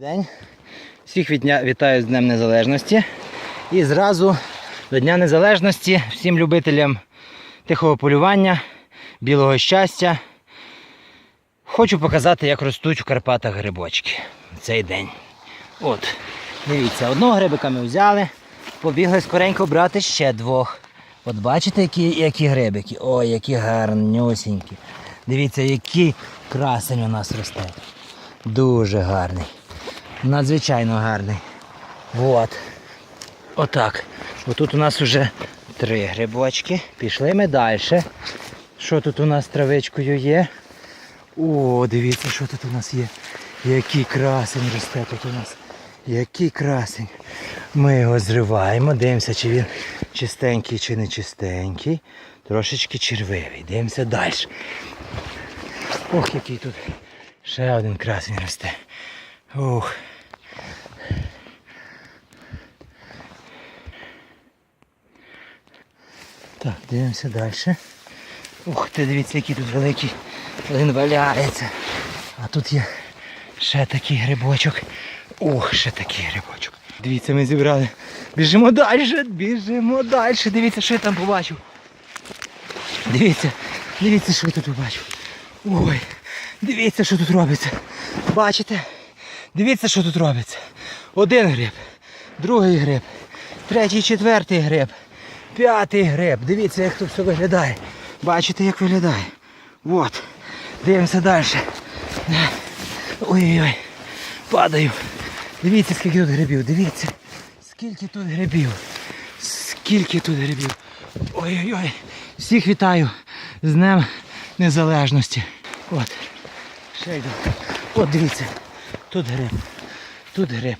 День. Всіх вітаю з Днем Незалежності. І зразу до Дня Незалежності всім любителям тихого полювання, білого щастя. Хочу показати, як ростуть в Карпатах грибочки в цей день. От, дивіться, одного грибика ми взяли, побігли скоренько брати ще двох. От бачите, які, які грибики? Ой, які гарнюсінькі. Дивіться, який красень у нас росте. Дуже гарний. Надзвичайно гарний. От. Отак. Отут у нас вже три грибочки. Пішли ми далі. Що тут у нас травичкою є? О, дивіться, що тут у нас є. Який красень росте тут у нас. Який красень. Ми його зриваємо, дивимося, чи він чистенький, чи не чистенький. Трошечки червивий. Дивимося далі. Ох, який тут ще один красень росте. Ух. Так, дивимося далі. Ух ти, дивіться, який тут великий. Він валяється. А тут є ще такий грибочок. Ух, ще такий грибочок. Дивіться, ми зібрали. Біжимо далі, біжимо далі. Дивіться, що я там побачив. Дивіться, дивіться, що я тут побачив. Ой, дивіться, що тут робиться. Бачите? Дивіться, що тут робиться. Один гриб, другий гриб, третій, четвертий гриб, п'ятий гриб. Дивіться, як тут все виглядає. Бачите, як виглядає. От. Дивимося далі. Ой-ой-ой. Падаю. Дивіться, скільки тут грибів. Дивіться. Скільки тут грибів. Скільки тут грибів. Ой-ой-ой. Всіх вітаю з Днем Незалежності. От. Ще йду. От дивіться. Тут гриб. Тут гриб.